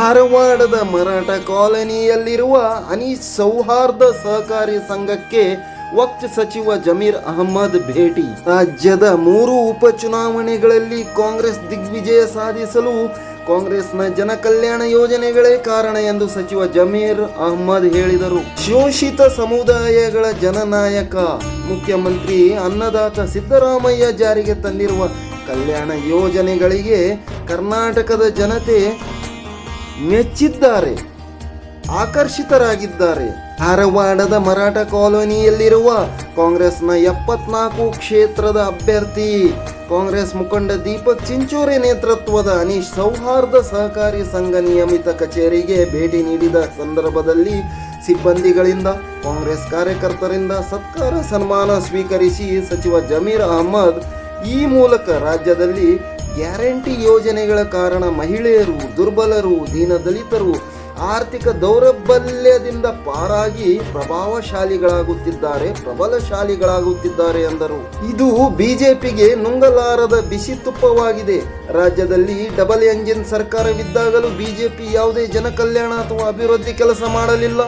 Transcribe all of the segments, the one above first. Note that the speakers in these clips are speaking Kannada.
ಧಾರವಾಡದ ಮರಾಠ ಕಾಲೋನಿಯಲ್ಲಿರುವ ಅನೀಸ್ ಸೌಹಾರ್ದ ಸಹಕಾರಿ ಸಂಘಕ್ಕೆ ವಕ್ಫ್ ಸಚಿವ ಜಮೀರ್ ಅಹಮ್ಮದ್ ಭೇಟಿ. ರಾಜ್ಯದ ಮೂರು ಉಪಚುನಾವಣೆಗಳಲ್ಲಿ ಕಾಂಗ್ರೆಸ್ ದಿಗ್ವಿಜಯ ಸಾಧಿಸಲು ಕಾಂಗ್ರೆಸ್ನ ಜನಕಲ್ಯಾಣ ಯೋಜನೆಗಳೇ ಕಾರಣ ಎಂದು ಸಚಿವ ಜಮೀರ್ ಅಹಮ್ಮದ್ ಹೇಳಿದರು. ಶೋಷಿತ ಸಮುದಾಯಗಳ ಜನನಾಯಕ, ಮುಖ್ಯಮಂತ್ರಿ ಅನ್ನದಾತ ಸಿದ್ದರಾಮಯ್ಯ ಜಾರಿಗೆ ತಂದಿರುವ ಕಲ್ಯಾಣ ಯೋಜನೆಗಳಿಗೆ ಕರ್ನಾಟಕದ ಜನತೆ ಮೆಚ್ಚಿದ್ದಾರೆ. ಆಕರ್ಷಿತರಾಗಿದ್ದಾರೆ. ಧಾರವಾಡದ ಮರಾಠ ಕಾಲೋನಿಯಲ್ಲಿರುವ ಕಾಂಗ್ರೆಸ್ನ ಎಪ್ಪತ್ನಾಲ್ಕು ಕ್ಷೇತ್ರದ ಅಭ್ಯರ್ಥಿ, ಕಾಂಗ್ರೆಸ್ ಮುಖಂಡ ದೀಪಕ್ ಚಿಂಚೋರೆ ನೇತೃತ್ವದ ಅನೀಶ್ ಸೌಹಾರ್ದ ಸಹಕಾರಿ ಸಂಘ ನಿಯಮಿತ ಕಚೇರಿಗೆ ಭೇಟಿ ನೀಡಿದ ಸಂದರ್ಭದಲ್ಲಿ ಸಿಬ್ಬಂದಿಗಳಿಂದ, ಕಾಂಗ್ರೆಸ್ ಕಾರ್ಯಕರ್ತರಿಂದ ಸತ್ಕಾರ ಸನ್ಮಾನ ಸ್ವೀಕರಿಸಿ ಸಚಿವ ಜಮೀರ್ ಅಹಮದ್ ಈ ಮೂಲಕ ರಾಜ್ಯದಲ್ಲಿ ಗ್ಯಾರಂಟಿ ಯೋಜನೆಗಳ ಕಾರಣ ಮಹಿಳೆಯರು, ದುರ್ಬಲರು ದೀನದಲಿತರು ಆರ್ಥಿಕ ದೌರ್ಬಲ್ಯದಿಂದ ಪಾರಾಗಿ ಪ್ರಭಾವಶಾಲಿಗಳಾಗುತ್ತಿದ್ದಾರೆ, ಪ್ರಬಲಶಾಲಿಗಳಾಗುತ್ತಿದ್ದಾರೆ ಎಂದರು ಇದು ಬಿಜೆಪಿಗೆ ನುಂಗಲಾರದ ಬಿಸಿ ತುಪ್ಪವಾಗಿದೆ. ರಾಜ್ಯದಲ್ಲಿ ಡಬಲ್ ಎಂಜಿನ್ ಸರ್ಕಾರವಿದ್ದಾಗಲೂ ಬಿಜೆಪಿ ಯಾವುದೇ ಜನಕಲ್ಯಾಣ ಅಥವಾ ಅಭಿವೃದ್ಧಿ ಕೆಲಸ ಮಾಡಲಿಲ್ಲ.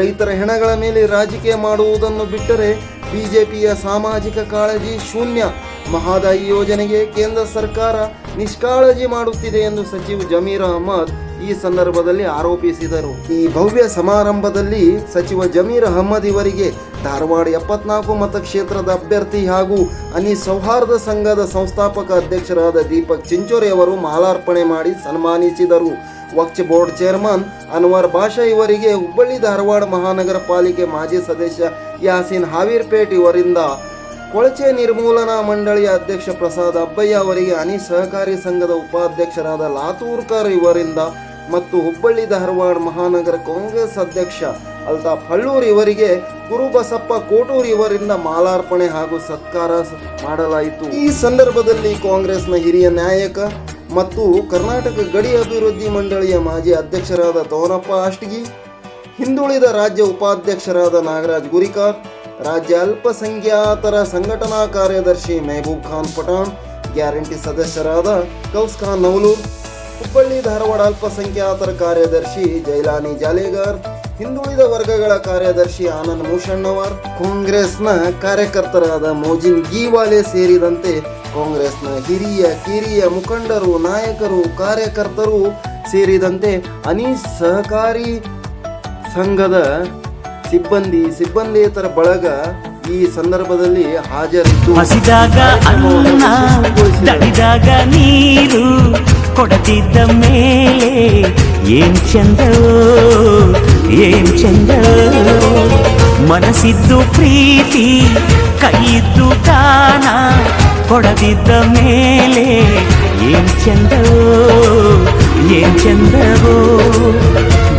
ರೈತರ ಹೆಣಗಳ ಮೇಲೆ ರಾಜಕೀಯ ಮಾಡುವುದನ್ನು ಬಿಟ್ಟರೆ ಬಿಜೆಪಿಯ ಸಾಮಾಜಿಕ ಕಾಳಜಿ ಶೂನ್ಯ. ಮಹಾದಾಯಿ ಯೋಜನೆಗೆ ಕೇಂದ್ರ ಸರ್ಕಾರ ನಿಷ್ಕಾಳಜಿ ಮಾಡುತ್ತಿದೆ ಎಂದು ಸಚಿವ ಜಮೀರ್ ಅಹಮದ್ ಈ ಸಂದರ್ಭದಲ್ಲಿ ಆರೋಪಿಸಿದರು. ಈ ಭವ್ಯ ಸಮಾರಂಭದಲ್ಲಿ ಸಚಿವ ಜಮೀರ್ ಅಹಮದ್ ಇವರಿಗೆ ಧಾರವಾಡ ಎಪ್ಪತ್ನಾಲ್ಕು ಮತಕ್ಷೇತ್ರದ ಅಭ್ಯರ್ಥಿ ಹಾಗೂ ಅನಿ ಸೌಹಾರ್ದ ಸಂಘದ ಸಂಸ್ಥಾಪಕ ಅಧ್ಯಕ್ಷರಾದ ದೀಪಕ್ ಚಿಂಚೋರಿ ಅವರು ಮಾಲಾರ್ಪಣೆ ಮಾಡಿ ಸನ್ಮಾನಿಸಿದರು. ವಕ್ಚ್ ಬೋರ್ಡ್ ಚೇರ್ಮನ್ ಅನ್ವರ್ ಬಾಷಾ ಇವರಿಗೆ ಹುಬ್ಬಳ್ಳಿ ಧಾರವಾಡ ಮಹಾನಗರ ಪಾಲಿಕೆ ಮಾಜಿ ಸದಸ್ಯ ಯಾಸಿನ್ ಹಾವೀರ್ಪೇಟ್ ಇವರಿಂದ ಕೊಳಚೆ ನಿರ್ಮೂಲನಾ ಮಂಡಳಿಯ ಅಧ್ಯಕ್ಷ ಪ್ರಸಾದ್ ಅಬ್ಬಯ್ಯ ಅವರಿಗೆ ಅನಿ ಸಹಕಾರಿ ಸಂಘದ ಉಪಾಧ್ಯಕ್ಷರಾದ ಲಾತೂರ್ಕರ್ ಇವರಿಂದ ಮತ್ತು ಹುಬ್ಬಳ್ಳಿ ಧಾರವಾಡ ಮಹಾನಗರ ಕಾಂಗ್ರೆಸ್ ಅಧ್ಯಕ್ಷ ಅಲ್ತಾಫ್ ಹಳ್ಳೂರ್ ಇವರಿಗೆ ಗುರುಬಸಪ್ಪ ಕೋಟೂರ್ ಇವರಿಂದ ಮಾಲಾರ್ಪಣೆ ಹಾಗೂ ಸತ್ಕಾರ ಮಾಡಲಾಯಿತು. ಈ ಸಂದರ್ಭದಲ್ಲಿ ಕಾಂಗ್ರೆಸ್ನ ಹಿರಿಯ ನಾಯಕ ಮತ್ತು ಕರ್ನಾಟಕ ಗಡಿ ಅಭಿವೃದ್ಧಿ ಮಂಡಳಿಯ ಮಾಜಿ ಅಧ್ಯಕ್ಷರಾದ ತೋನಪ್ಪ ಅಷ್ಟಗಿ, ಹಿಂದುಳಿದ ರಾಜ್ಯ ಉಪಾಧ್ಯಕ್ಷರಾದ ನಾಗರಾಜ್ ಗುರಿಕಾರ್ ರಾಜ್ಯ ಅಲ್ಪಸಂಖ್ಯಾತರ ಸಂಘಟನಾ ಕಾರ್ಯದರ್ಶಿ ಮೆಹಬೂಬ್ ಖಾನ್ ಪಠಾಣ್, ಗ್ಯಾರಂಟಿ ಸದಸ್ಯರಾದ ಕೌಸ್ ಖಾನ್ ನವಲೂರ್ ಹುಬ್ಬಳ್ಳಿ ಧಾರವಾಡ ಅಲ್ಪಸಂಖ್ಯಾತರ ಕಾರ್ಯದರ್ಶಿ ಜೈಲಾನಿ ಜಾಲೇಗಾರ್, ಹಿಂದುಳಿದ ವರ್ಗಗಳ ಕಾರ್ಯದರ್ಶಿ ಆನಂದ್ ಮೂಷಣ್ಣವರ್, ಕಾಂಗ್ರೆಸ್ನ ಕಾರ್ಯಕರ್ತರಾದ ಮೋಜಿನ್ ಗೀವಾಲೆ ಸೇರಿದಂತೆ ಕಾಂಗ್ರೆಸ್ನ ಹಿರಿಯ, ಕಿರಿಯ ಮುಖಂಡರು, ನಾಯಕರು, ಕಾರ್ಯಕರ್ತರು ಸೇರಿದಂತೆ ಅನೀಸ್ ಸಹಕಾರಿ ಸಂಘದ ಸಿಬ್ಬಂದಿ ಸಿಬ್ಬಂದಿಯೇತರ ಬಳಗ ಈ ಸಂದರ್ಭದಲ್ಲಿ ಹಾಜರಿದ್ದು ಹಸಿದಾಗ ಅನ್ನ ತಡಿದಾಗ ನೀರು ಕೊಡದಿದ್ದ ಮೇಲೆ ಏನ್ ಚಂದವೋ ಏನ್ ಚಂದವೋ. ಮನಸ್ಸಿದ್ದು ಪ್ರೀತಿ ಕೈಯಿದ್ದು ದಾನ ಕೊಡದಿದ್ದ ಮೇಲೆ ಏನ್ ಚಂದವೋ ಏನ್ ಚಂದವೋ.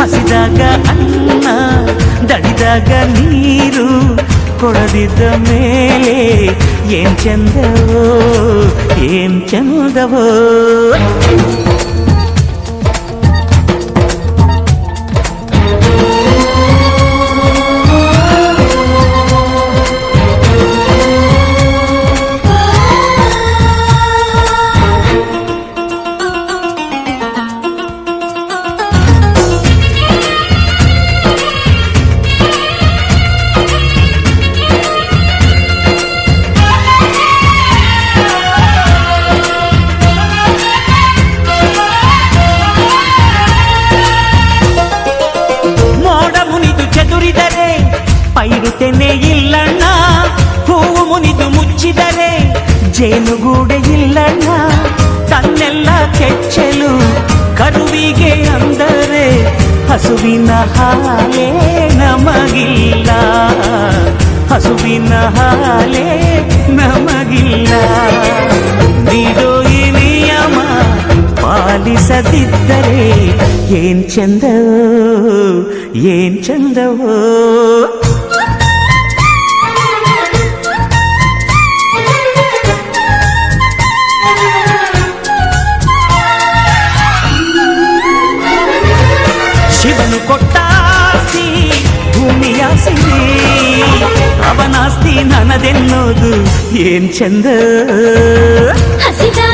ಹಸಿದಾಗ ಅನ್ನ ದಡಿದಾಗ ನೀರು ಕೊಡದಿದ್ದ ಮೇಲೆ ಏನ್ ಚಂದವೋ ಏನ್ ಚಂದವೋ. ಮುಚ್ಚಿದರೆ ಜೇನುಗೂಡೆ ಇಲ್ಲಣ್ಣ. ತನ್ನೆಲ್ಲ ಕೆಚ್ಚಲು ಕರುವಿಗೆ ಅಂದರೆ ಹಸುವಿನ ಹಾಲೇ ನಮಗಿಲ್ಲ. ಹಸುವಿನ ಹಾಲೇ ನಮಗಿಲ್ಲ. ನೀಡೋ ಈ ನಿಯಮ ಪಾಲಿಸದಿದ್ದರೆ ಏನ್ ಚಂದವೋ ಏನ್ ಚಂದವೋ. ಅವನಾಸ್ತಿ ನನದೆನ್ನೋದು ಏನ್ ಚಂದ? ಹಸಿದಾಗ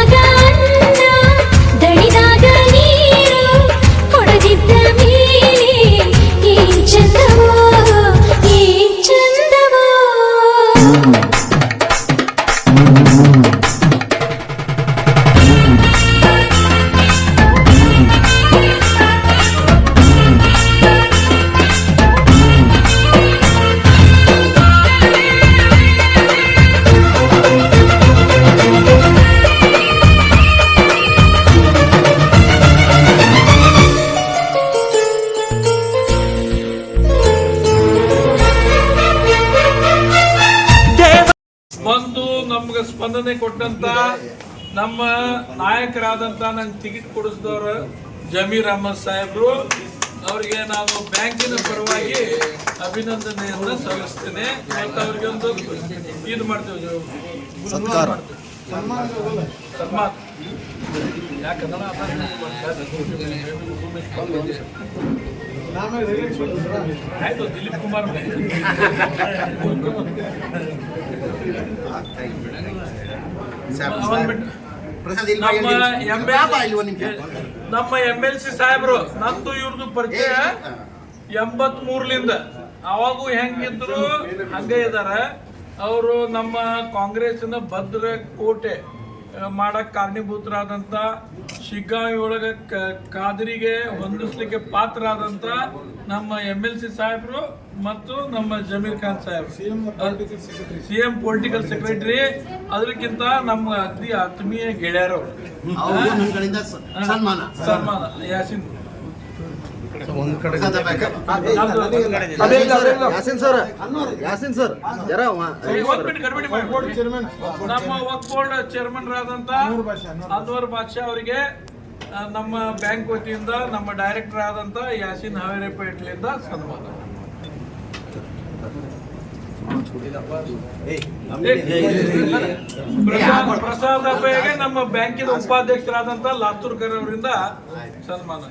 ನಮ್ಗೆ ಸ್ಪಂದನೆ ಕೊಟ್ಟಂತ ನಮ್ಮ ನಾಯಕರಾದಂತ ನಂಗೆ ಟಿಕೆಟ್ ಕೊಡಿಸಿದವರು ಜಮೀರ್ ಅಹಮದ್ ಸಾಹೇಬ್ರು. ಅವರಿಗೆ ನಾವು ಬ್ಯಾಂಕಿನ ಪರವಾಗಿ ಅಭಿನಂದನೆಯನ್ನ ಸಲ್ಲಿಸ್ತೇನೆ. ಮತ್ತು ಅವ್ರಿಗೆ ಒಂದು ಇದು ಮಾಡ್ತೇವೆ ಯಾಕಂದ್ರೆ ಆಯ್ತು ದಿಲೀಪ್ ಕುಮಾರ್ ನಮ್ಮ ಎಂ ಎಲ್ ಸಿ ಸಾಹೇಬ್ರು ನಂದು ಇವ್ರದ್ದು ಪರಿಚಯ ಎಂಬತ್ ಮೂರ್ಲಿಂದ ಅವಾಗೂ ಹೆಂಗಿದ್ರು ಹಂಗೆ ಇದಾರ. ಅವರು ನಮ್ಮ ಕಾಂಗ್ರೆಸ್ನ ಭದ್ರ ಕೋಟೆ ಆ, ಮಾಡಕ್ ಕಾರಣೀಭೂತರಾದಂತ ಶಿಗ್ಗಾಂವಿ ಒಳಗ ಕಾದರಿಗೆ ಹೊಂದಿಸ್ಲಿಕ್ಕೆ ಆದಂತ ನಮ್ಮ ಎಂ ಎಲ್ ಸಿ ಸಾಹೇಬ್ರು ಮತ್ತು ನಮ್ಮ Zameer Khan Saheb C M political secretary ಅದಕ್ಕಿಂತ ನಮ್ಮ ಅತಿ ಆತ್ಮೀಯ ಗೆಳೆಯರು. ಸನ್ಮಾನ. ಸನ್ಮಾನ. ಯಾಸಿನ್. ಯಾಸಿನ್ ಸರ್? ಯಾಸಿನ್ ಸರ್ ಜರ ಒಂದ್. ನಮ್ಮ ವಕ್ ಬೋರ್ಡ್ ಚೇರ್ಮನ್ ಆದಂತ ಅನ್ವರ್ ಬಾದ್ಶಾ ಅವರಿಗೆ ನಮ್ಮ ಬ್ಯಾಂಕ್ ವತಿಯಿಂದ ನಮ್ಮ ಡೈರೆಕ್ಟರ್ ಆದಂತ ಯಾಸಿನ್ ಹಾವೇರಿಪೇಟ್ಲಿಂದ ಸನ್ಮಾನ. ಪ್ರಸಾದ್ ಪ್ರಸಾದ್ ಅಬ್ಬಯ್ಯಗೆ ನಮ್ಮ ಬ್ಯಾಂಕಿನ ಉಪಾಧ್ಯಕ್ಷರಾದಂತ ಲಾತೂರ್ಕರ್ ಅವರಿಂದ ಸನ್ಮಾನ.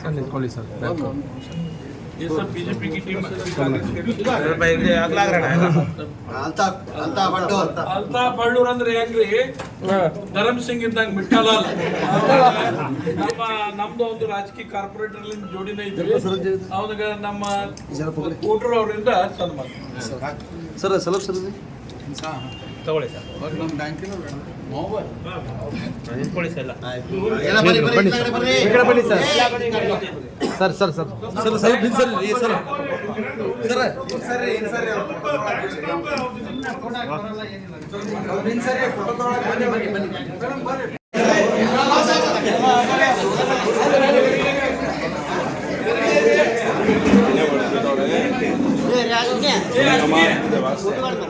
ಸರ್ ನಿಂತ್ಕೊಳ್ಳಿ ಸರ್. ಅಂದ್ರೆ ಹೆಂಗ್ರಿ? ಧರಮ್ ಸಿಂಗ್ ಇದ್ದಂಗೆ ಬಿಟ್ಟಲ್ಲ ನಮ್ಮ ನಮ್ದು ಒಂದು ರಾಜಕೀಯ ಕಾರ್ಪೊರೇಟರ್ ಜೋಡಿನೇ ಇದ್ವಿ. ಅವನಿಗೆ ನಮ್ಮ ಅವರಿಂದ ಸನ್ಮಾನ. ಸರ್ ಸಲಭ ಸರ್ ಎಲ್ಲ. ಬನ್ನಿ ಬನ್ನಿ ಈ ಕಡೆ ಬನ್ನಿ. ಸರ್. Sir sir sir. ಸ್ವಲ್ಪ ಹಿಂದೆ ಸರ್ ಸರ್. ಸರ್ ಏ, ಕಟ್ಟಿ ಹಿಂದ್ ಸರಿ ರೀ ಸ್ವಲ್ಪ ಸ್ವಲ್ಪ ಹಿಂದ್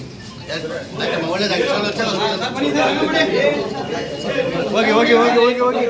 ಹೋಗಿ ಹೋಗಿ ಹೋಗಿ ಹೋಗಿ ಹೋಗಿ.